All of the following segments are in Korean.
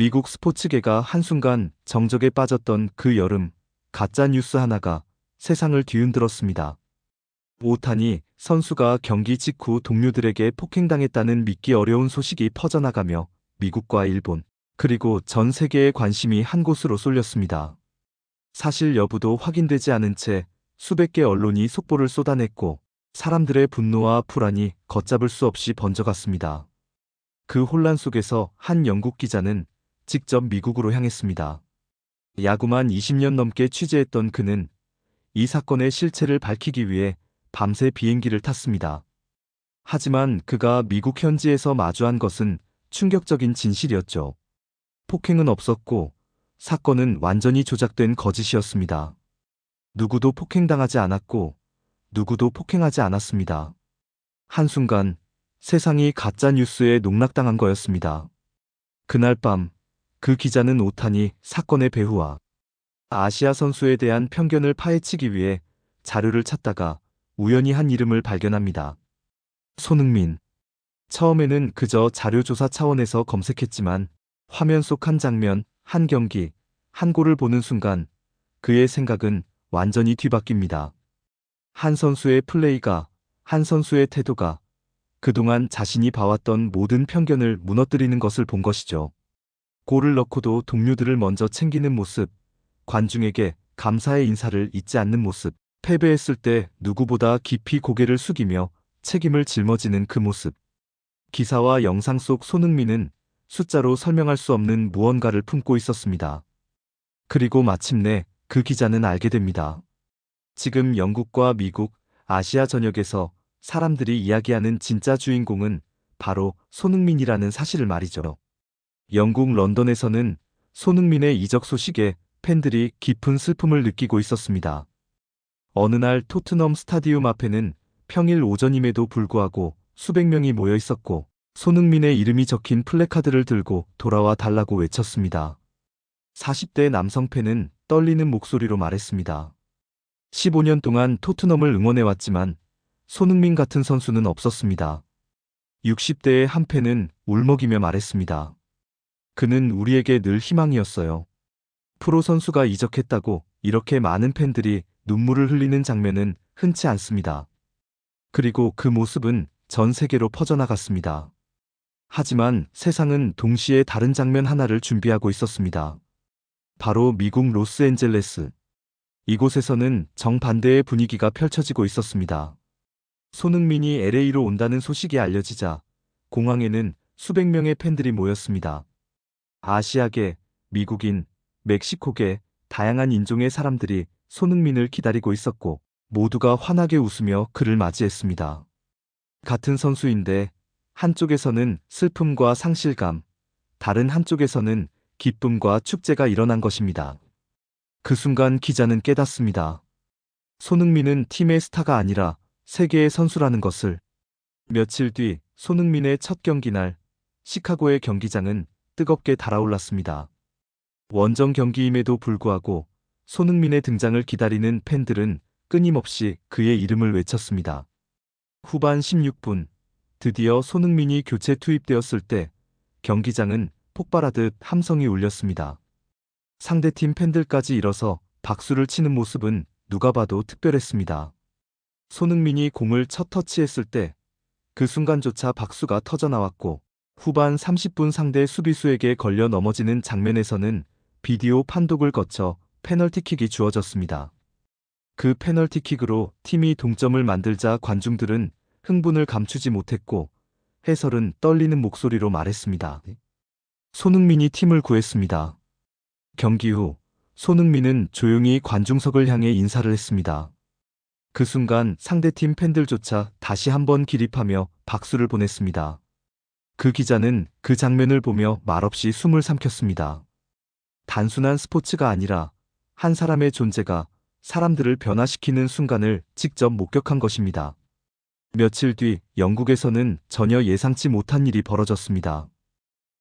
미국 스포츠계가 한순간 정적에 빠졌던 그 여름, 가짜 뉴스 하나가 세상을 뒤흔들었습니다. 오타니 선수가 경기 직후 동료들에게 폭행당했다는 믿기 어려운 소식이 퍼져나가며 미국과 일본, 그리고 전 세계의 관심이 한 곳으로 쏠렸습니다. 사실 여부도 확인되지 않은 채 수백 개 언론이 속보를 쏟아냈고 사람들의 분노와 불안이 걷잡을 수 없이 번져갔습니다. 그 혼란 속에서 한 영국 기자는 직접 미국으로 향했습니다. 야구만 20년 넘게 취재했던 그는 이 사건의 실체를 밝히기 위해 밤새 비행기를 탔습니다. 하지만 그가 미국 현지에서 마주한 것은 충격적인 진실이었죠. 폭행은 없었고 사건은 완전히 조작된 거짓이었습니다. 누구도 폭행당하지 않았고 누구도 폭행하지 않았습니다. 한순간 세상이 가짜 뉴스에 농락당한 거였습니다. 그날 밤 그 기자는 오타니 사건의 배후와 아시아 선수에 대한 편견을 파헤치기 위해 자료를 찾다가 우연히 한 이름을 발견합니다. 손흥민. 처음에는 그저 자료조사 차원에서 검색했지만 화면 속 한 장면, 한 경기, 한 골을 보는 순간 그의 생각은 완전히 뒤바뀝니다. 한 선수의 플레이가, 한 선수의 태도가 그동안 자신이 봐왔던 모든 편견을 무너뜨리는 것을 본 것이죠. 골을 넣고도 동료들을 먼저 챙기는 모습, 관중에게 감사의 인사를 잊지 않는 모습, 패배했을 때 누구보다 깊이 고개를 숙이며 책임을 짊어지는 그 모습. 기사와 영상 속 손흥민은 숫자로 설명할 수 없는 무언가를 품고 있었습니다. 그리고 마침내 그 기자는 알게 됩니다. 지금 영국과 미국, 아시아 전역에서 사람들이 이야기하는 진짜 주인공은 바로 손흥민이라는 사실을 말이죠. 영국 런던에서는 손흥민의 이적 소식에 팬들이 깊은 슬픔을 느끼고 있었습니다. 어느 날 토트넘 스타디움 앞에는 평일 오전임에도 불구하고 수백 명이 모여 있었고 손흥민의 이름이 적힌 플래카드를 들고 돌아와 달라고 외쳤습니다. 40대 남성 팬은 떨리는 목소리로 말했습니다. 15년 동안 토트넘을 응원해왔지만 손흥민 같은 선수는 없었습니다. 60대의 한 팬은 울먹이며 말했습니다. 그는 우리에게 늘 희망이었어요. 프로 선수가 이적했다고 이렇게 많은 팬들이 눈물을 흘리는 장면은 흔치 않습니다. 그리고 그 모습은 전 세계로 퍼져나갔습니다. 하지만 세상은 동시에 다른 장면 하나를 준비하고 있었습니다. 바로 미국 로스앤젤레스. 이곳에서는 정반대의 분위기가 펼쳐지고 있었습니다. 손흥민이 LA로 온다는 소식이 알려지자 공항에는 수백 명의 팬들이 모였습니다. 아시아계, 미국인, 멕시코계, 다양한 인종의 사람들이 손흥민을 기다리고 있었고 모두가 환하게 웃으며 그를 맞이했습니다. 같은 선수인데 한쪽에서는 슬픔과 상실감, 다른 한쪽에서는 기쁨과 축제가 일어난 것입니다. 그 순간 기자는 깨닫습니다. 손흥민은 팀의 스타가 아니라 세계의 선수라는 것을. 며칠 뒤 손흥민의 첫 경기 날 시카고의 경기장은 뜨겁게 달아올랐습니다. 원정 경기임에도 불구하고 손흥민의 등장을 기다리는 팬들은 끊임없이 그의 이름을 외쳤습니다. 후반 16분, 드디어 손흥민이 교체 투입되었을 때 경기장은 폭발하듯 함성이 울렸습니다. 상대팀 팬들까지 일어서 박수를 치는 모습은 누가 봐도 특별했습니다. 손흥민이 공을 첫 터치했을 때 그 순간조차 박수가 터져나왔고 후반 30분 상대 수비수에게 걸려 넘어지는 장면에서는 비디오 판독을 거쳐 페널티킥이 주어졌습니다. 그 페널티킥으로 팀이 동점을 만들자 관중들은 흥분을 감추지 못했고 해설은 떨리는 목소리로 말했습니다. 손흥민이 팀을 구했습니다. 경기 후 손흥민은 조용히 관중석을 향해 인사를 했습니다. 그 순간 상대팀 팬들조차 다시 한번 기립하며 박수를 보냈습니다. 그 기자는 그 장면을 보며 말없이 숨을 삼켰습니다. 단순한 스포츠가 아니라 한 사람의 존재가 사람들을 변화시키는 순간을 직접 목격한 것입니다. 며칠 뒤 영국에서는 전혀 예상치 못한 일이 벌어졌습니다.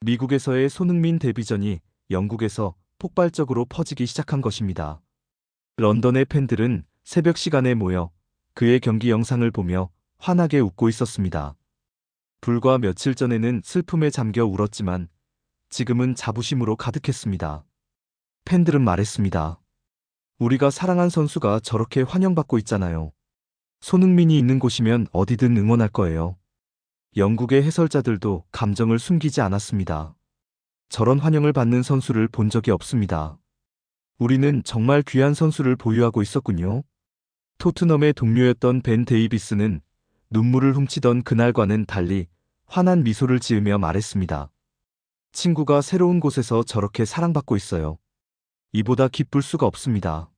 미국에서의 손흥민 데뷔전이 영국에서 폭발적으로 퍼지기 시작한 것입니다. 런던의 팬들은 새벽 시간에 모여 그의 경기 영상을 보며 환하게 웃고 있었습니다. 불과 며칠 전에는 슬픔에 잠겨 울었지만 지금은 자부심으로 가득했습니다. 팬들은 말했습니다. 우리가 사랑한 선수가 저렇게 환영받고 있잖아요. 손흥민이 있는 곳이면 어디든 응원할 거예요. 영국의 해설자들도 감정을 숨기지 않았습니다. 저런 환영을 받는 선수를 본 적이 없습니다. 우리는 정말 귀한 선수를 보유하고 있었군요. 토트넘의 동료였던 벤 데이비스는 눈물을 훔치던 그날과는 달리 환한 미소를 지으며 말했습니다. 친구가 새로운 곳에서 저렇게 사랑받고 있어요. 이보다 기쁠 수가 없습니다.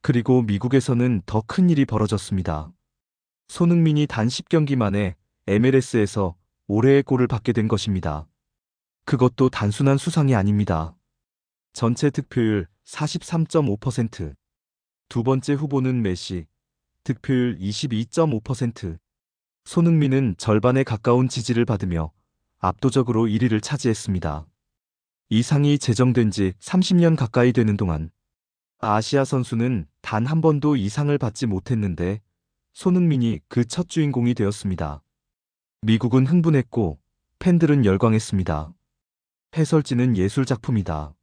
그리고 미국에서는 더 큰 일이 벌어졌습니다. 손흥민이 단 10경기 만에 MLS에서 올해의 골을 받게 된 것입니다. 그것도 단순한 수상이 아닙니다. 전체 득표율 43.5%. 두 번째 후보는 메시. 득표율 22.5%. 손흥민은 절반에 가까운 지지를 받으며 압도적으로 1위를 차지했습니다. 이 상이 제정된 지 30년 가까이 되는 동안 아시아 선수는 단 한 번도 이 상을 받지 못했는데 손흥민이 그 첫 주인공이 되었습니다. 미국은 흥분했고 팬들은 열광했습니다. 해설지는 예술작품이다.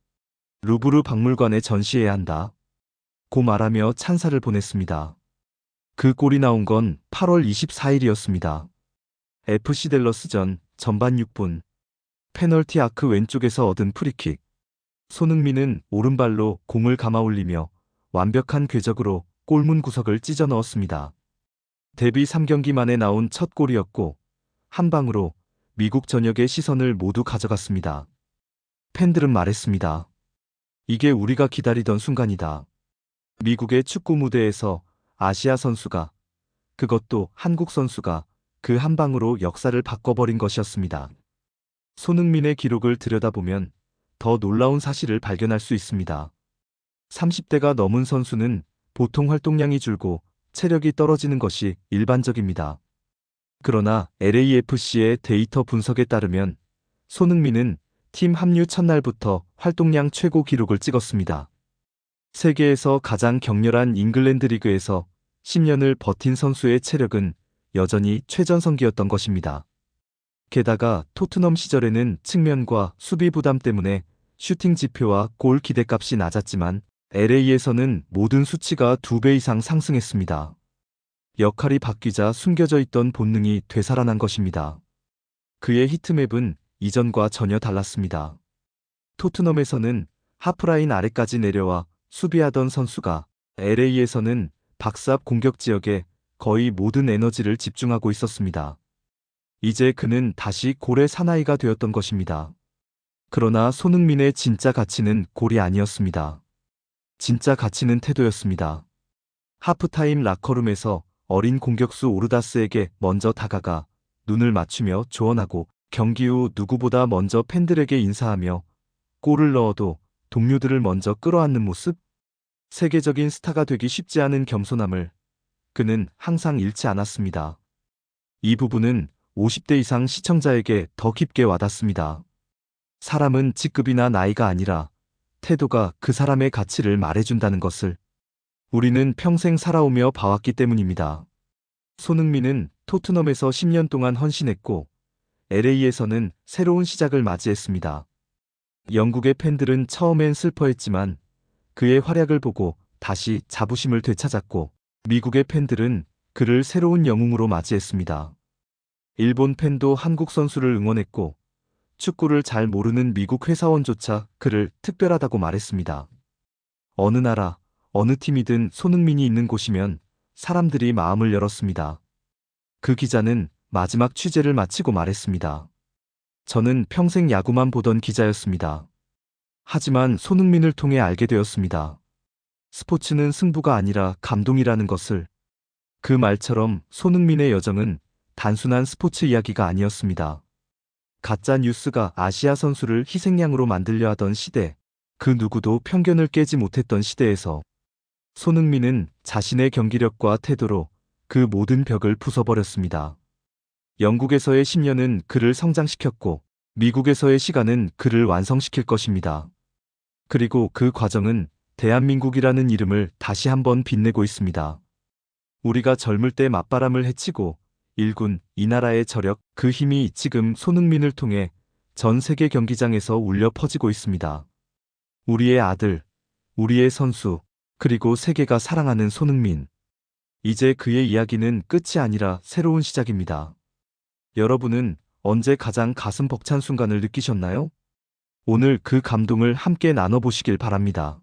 루브르 박물관에 전시해야 한다. 고 말하며 찬사를 보냈습니다. 그 골이 나온 건 8월 24일이었습니다. FC 델러스전 전반 6분 페널티 아크 왼쪽에서 얻은 프리킥. 손흥민은 오른발로 공을 감아 올리며 완벽한 궤적으로 골문 구석을 찢어 넣었습니다. 데뷔 3경기 만에 나온 첫 골이었고 한 방으로 미국 전역의 시선을 모두 가져갔습니다. 팬들은 말했습니다. 이게 우리가 기다리던 순간이다. 미국의 축구 무대에서 아시아 선수가 그것도 한국 선수가 그 한 방으로 역사를 바꿔버린 것이었습니다. 손흥민의 기록을 들여다보면 더 놀라운 사실을 발견할 수 있습니다. 30대가 넘은 선수는 보통 활동량이 줄고 체력이 떨어지는 것이 일반적입니다. 그러나 LAFC의 데이터 분석에 따르면 손흥민은 팀 합류 첫날부터 활동량 최고 기록을 찍었습니다. 세계에서 가장 격렬한 잉글랜드 리그에서 10년을 버틴 선수의 체력은 여전히 최전성기였던 것입니다. 게다가 토트넘 시절에는 측면과 수비 부담 때문에 슈팅 지표와 골 기대값이 낮았지만 LA에서는 모든 수치가 두배 이상 상승했습니다. 역할이 바뀌자 숨겨져 있던 본능이 되살아난 것입니다. 그의 히트맵은 이전과 전혀 달랐습니다. 토트넘에서는 하프라인 아래까지 내려와 수비하던 선수가 LA에서는 박스앞 공격 지역에 거의 모든 에너지를 집중하고 있었습니다. 이제 그는 다시 골의 사나이가 되었던 것입니다. 그러나 손흥민의 진짜 가치는 골이 아니었습니다. 진짜 가치는 태도였습니다. 하프타임 라커룸에서 어린 공격수 오르다스에게 먼저 다가가 눈을 맞추며 조언하고 경기 후 누구보다 먼저 팬들에게 인사하며 골을 넣어도 동료들을 먼저 끌어안는 모습? 세계적인 스타가 되기 쉽지 않은 겸손함을 그는 항상 잃지 않았습니다. 이 부분은 50대 이상 시청자에게 더 깊게 와닿습니다. 사람은 직급이나 나이가 아니라 태도가 그 사람의 가치를 말해준다는 것을 우리는 평생 살아오며 봐왔기 때문입니다. 손흥민은 토트넘에서 10년 동안 헌신했고 LA에서는 새로운 시작을 맞이했습니다. 영국의 팬들은 처음엔 슬퍼했지만 그의 활약을 보고 다시 자부심을 되찾았고 미국의 팬들은 그를 새로운 영웅으로 맞이했습니다. 일본 팬도 한국 선수를 응원했고 축구를 잘 모르는 미국 회사원조차 그를 특별하다고 말했습니다. 어느 나라, 어느 팀이든 손흥민이 있는 곳이면 사람들이 마음을 열었습니다. 그 기자는 마지막 취재를 마치고 말했습니다. 저는 평생 야구만 보던 기자였습니다. 하지만 손흥민을 통해 알게 되었습니다. 스포츠는 승부가 아니라 감동이라는 것을. 그 말처럼 손흥민의 여정은 단순한 스포츠 이야기가 아니었습니다. 가짜 뉴스가 아시아 선수를 희생양으로 만들려 하던 시대, 그 누구도 편견을 깨지 못했던 시대에서 손흥민은 자신의 경기력과 태도로 그 모든 벽을 부숴버렸습니다. 영국에서의 10년은 그를 성장시켰고 미국에서의 시간은 그를 완성시킬 것입니다. 그리고 그 과정은 대한민국이라는 이름을 다시 한번 빛내고 있습니다. 우리가 젊을 때 맞바람을 헤치고 일군 이 나라의 저력 그 힘이 지금 손흥민을 통해 전 세계 경기장에서 울려 퍼지고 있습니다. 우리의 아들, 우리의 선수, 그리고 세계가 사랑하는 손흥민. 이제 그의 이야기는 끝이 아니라 새로운 시작입니다. 여러분은 언제 가장 가슴 벅찬 순간을 느끼셨나요? 오늘 그 감동을 함께 나눠보시길 바랍니다.